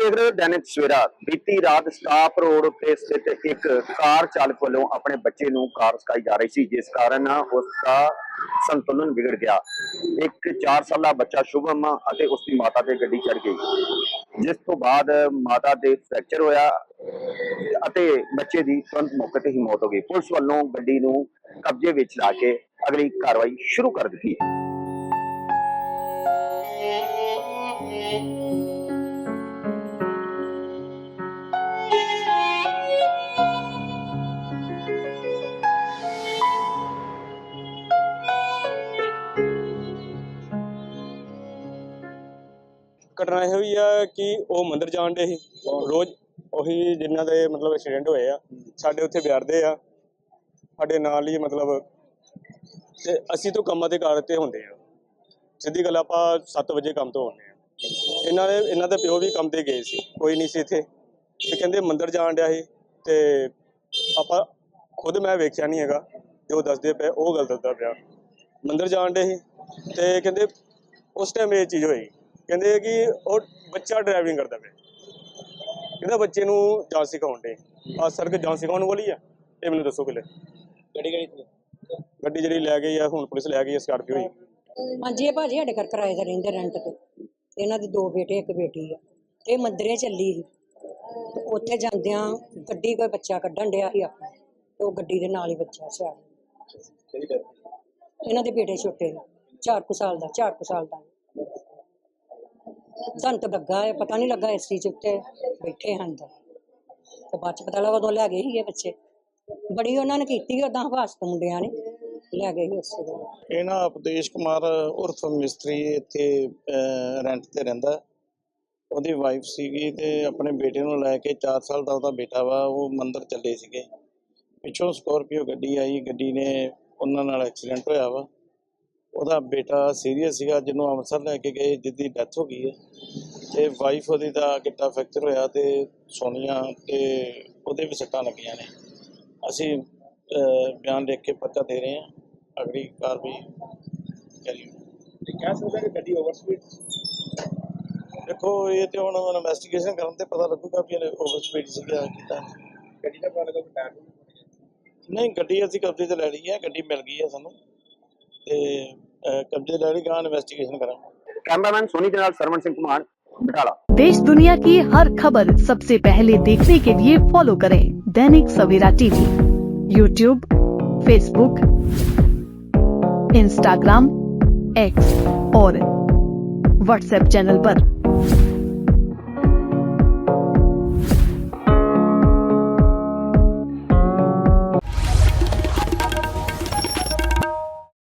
ਦੇਖ ਰਹੇ ਹੋ ਦੈਨਿਕ ਸਵੇਰਾ। ਬੀਤੀ ਰਾਤ ਸਟਾਪ ਰੋਡ ਉੱਤੇ ਸਥਿਤ ਇੱਕ ਕਾਰ ਚਾਲਕ ਵੱਲੋਂ ਆਪਣੇ ਬੱਚੇ ਨੂੰ ਕਾਰ ਸਕਾਈ ਜਾ ਰਹੀ ਸੀ, ਜਿਸ ਕਾਰਨ ਉਸ ਦਾ ਸੰਤੁਲਨ ਵਿਗੜ ਗਿਆ। ਇੱਕ 4 ਸਾਲਾ ਬੱਚਾ ਸ਼ੁਭਮ ਅਤੇ ਉਸ ਦੀ ਮਾਤਾ ਤੇ ਗੱਡੀ ਚੜ ਗਈ, ਜਿਸ ਤੋਂ ਬਾਅਦ ਮਾਤਾ ਦੇ ਫ੍ਰੈਕਚਰ ਹੋਇਆ ਅਤੇ ਬੱਚੇ ਦੀ ਤੁਰੰਤ ਮੌਕੇ ਤੇ ਹੀ ਮੌਤ ਹੋ ਗਈ। ਪੁਲਿਸ ਵੱਲੋਂ ਗੱਡੀ ਨੂੰ ਕਬਜ਼ੇ ਵਿੱਚ ਲਾ ਕੇ ਅਗਲੀ ਕਾਰਵਾਈ ਸ਼ੁਰੂ ਕਰ ਦਿੱਤੀ ਘਟਨਾ ਇਹ ਹੋਈ ਆ ਕਿ ਉਹ ਮੰਦਰ ਜਾਣ ਦੇ ਸੀ। ਰੋਜ਼ ਉਹੀ ਜਿਨ੍ਹਾਂ ਦੇ ਮਤਲਬ ਐਕਸੀਡੈਂਟ ਹੋਏ ਆ, ਸਾਡੇ ਉੱਥੇ ਬਿਆਰਦੇ ਆ। ਸਾਡੇ ਨਾਲ ਹੀ ਮਤਲਬ ਤੇ ਅਸੀਂ ਤੋਂ ਕੰਮਾਂ ਦੇ ਕਾਰ ਤੇ ਹੁੰਦੇ ਆ। ਸਿੱਧੀ ਗੱਲ ਆਪਾਂ 7 ਵਜੇ ਕੰਮ ਤੋਂ ਆਉਂਦੇ ਆ। ਇਹਨਾਂ ਦੇ ਇਹਨਾਂ ਦੇ ਪਿਓ ਵੀ ਕੰਮ ਤੇ ਗਏ ਸੀ, ਕੋਈ ਨਹੀਂ ਸੀ ਇੱਥੇ। ਤੇ ਕਹਿੰਦੇ ਮੰਦਰ ਜਾਣ ਡਿਆ ਸੀ ਤੇ ਆਪਾਂ ਖੁਦ ਮੈਂ ਵੇਖਿਆ ਨਹੀਂ ਹੈਗਾ ਤੇ ਉਹ ਦੱਸਦੇ ਪਏ, ਉਹ ਗੱਲ ਦੱਸਦਾ ਪਿਆ। ਮੰਦਰ ਜਾਣ ਡੇ ਸੀ ਤੇ ਕਹਿੰਦੇ ਉਸ ਟਾਈਮ ਇਹ ਚੀਜ਼ ਹੋਈ। ਕਹਿੰਦੇ ਕਿ ਉਹ ਬੱਚਾ ਡਰਾਈਵਿੰਗ ਕਰਦਾ ਪਿਆ। ਕਹਿੰਦਾ ਬੱਚੇ ਨੂੰ ਜਾਂਚ ਸਿਖਾਉਣ ਦੇ ਆ ਸੜਕ ਜਾਂਚ ਸਿਖਾਉਣ ਵਾਲੀ ਆ ਇਹ ਮੈਨੂੰ ਦੱਸੋ ਪਹਿਲੇ। ਕਿਹੜੀ ਕਿਹੜੀ ਸੀ? ਗੱਡੀ ਜਿਹੜੀ ਲੈ ਗਈ ਆ ਹੁਣ ਪੁਲਿਸ ਲੈ ਗਈ ਆ ਸਕਾਰਪੀਓ ਹੀ ਹਾਂਜੀ ਇਹ ਭਾਜੀ ਸਾਡੇ ਘਰ ਕਿਰਾਏ ਤੇ ਰਹਿੰਦੇ ਰੈਂਟ ਤੇ। ਤੇ ਇਹਨਾਂ ਦੇ ਦੋ ਬੇਟੇ ਇੱਕ ਬੇਟੀ ਆ। ਇਹ ਮੰਦਰੇ ਚੱਲੀ ਸੀ। ਤੇ ਉੱਥੇ ਜਾਂਦਿਆਂ ਗੱਡੀ ਕੋਈ ਬੱਚਾ ਕੱਢਣ ਡਿਆ ਸੀ ਆਪਣਾ। ਤੇ ਉਹ ਗੱਡੀ ਦੇ ਨਾਲ ਹੀ ਬੱਚਾ ਸਿਆ ਇਹਨਾਂ ਦੇ ਬੇਟੇ ਛੋਟੇ ਨੇ। 4 ਕੁ ਸਾਲ ਦਾ 4 ਕੁ ਸਾਲ ਦਾ। ਸਾਨੂੰ ਤਾਂ ਲੱਗਾ ਹੈ, ਪਤਾ ਨਹੀਂ ਲੱਗਾ ਏਸੀ ਚ ਉੱਤੇ ਬੈਠੇ ਹਨ ਤਾਂ। ਤੇ ਬਾਅਦ ਚ ਪਤਾ ਲੱਗਾ ਉਦੋਂ ਲੈ ਗਏ ਸੀ ਇਹ ਬੱਚੇ। ਬੜੀ ਉਹਨਾਂ ਨੇ ਕੀਤੀ ਉਦਾਂ ਹਵਾਸ ਤੋਂ ਮੁੰਡਿਆਂ ਨੇ, ਲੈ ਗਏ ਸੀ ਉਸੇ ਵੇਲੇ। ਇਹ ਨਾ ਉਪਦੇਸ਼ ਕੁਮਾਰ ਉਰਫ ਮਿਸਤਰੀ ਇੱਥੇ ਰੈਂਟ ਤੇ ਰਹਿੰਦਾ। ਉਹਦੀ ਵਾਈਫ ਸੀਗੀ ਤੇ ਆਪਣੇ ਬੇਟੇ ਨੂੰ ਲੈ ਕੇ 4 ਸਾਲ ਦਾ ਉਹਦਾ ਬੇਟਾ ਵਾ, ਉਹ ਮੰਦਰ ਚੱਲੇ ਸੀਗੇ। ਪਿੱਛੋਂ ਸਕੋਰਪੀਓ ਗੱਡੀ ਆਈ, ਗੱਡੀ ਨੇ ਉਹਨਾਂ ਨਾਲ ਐਕਸੀਡੈਂਟ ਹੋਇਆ ਵਾ। ਉਹਦਾ ਬੇਟਾ ਸੀਰੀਅਸ ਸੀਗਾ ਜਿਹਨੂੰ ਅੰਮ੍ਰਿਤਸਰ ਲੈ ਕੇ ਗਏ ਜਿਹਦੀ ਡੈਥ ਹੋ ਗਈ ਹੈ। ਤੇ ਵਾਈਫ ਉਹਦੀ ਦਾ ਗਿੱਟਾ ਫ੍ਰੈਕਚਰ ਹੋਇਆ ਤੇ ਸੋਨੀਆ ਤੇ ਉਹਦੇ ਵੀ ਸੱਟਾਂ ਲੱਗੀਆਂ ਨੇ। ਅਸੀਂ ਬਿਆਨ ਲਿਖ ਕੇ ਪਰਚਾ ਦੇ ਰਹੇ ਹਾਂ। ਅਗਲੀ ਕਾਰਵਾਈ ਕਰੀ ਤੇ ਕਹਿ ਸਕਦੇ ਕਿ ਗੱਡੀ ਓਵਰ ਸਪੀਡ ਦੇਖੋ ਇਹ ਤੇ ਹੁਣ ਇਨਵੈਸਟੀਗੇਸ਼ਨ ਕਰਨ ਤੇ ਪਤਾ ਲੱਗੂਗਾ ਵੀ ਇਹ ਓਵਰ ਸਪੀਡ ਸੀਗਾ ਕਿਤਾ ਗੱਡੀ ਦਾ ਪਤਾ ਲੱਗਾ ਟਾਇਰ ਨਹੀਂ ਗੱਡੀ ਅਸੀਂ ਕਬਜ਼ੇ ਤੇ ਲੈ ਲਈ ਹੈ ਗੱਡੀ ਮਿਲ ਗਈ ਹੈ ਸਾਨੂੰ। ਤੇ ਅਹ, ਕਬਜ਼ੇ ਲੈ ਲਈ ਗਾਂ ਇਨਵੈਸਟੀਗੇਸ਼ਨ ਕਰਾਂਗੇ ਕੈਮਰਾਮੈਨ ਸੋਨੀ ਦੇ ਨਾਲ ਸਰਵਣ ਸਿੰਘ ਕੁਮਾਰ ਬਟਾਲਾ देश दुनिया की हर खबर सबसे पहले देखने के लिए फॉलो करें Dainik Savera TV YouTube Facebook Instagram X और व्हाट्सएप चैनल पर।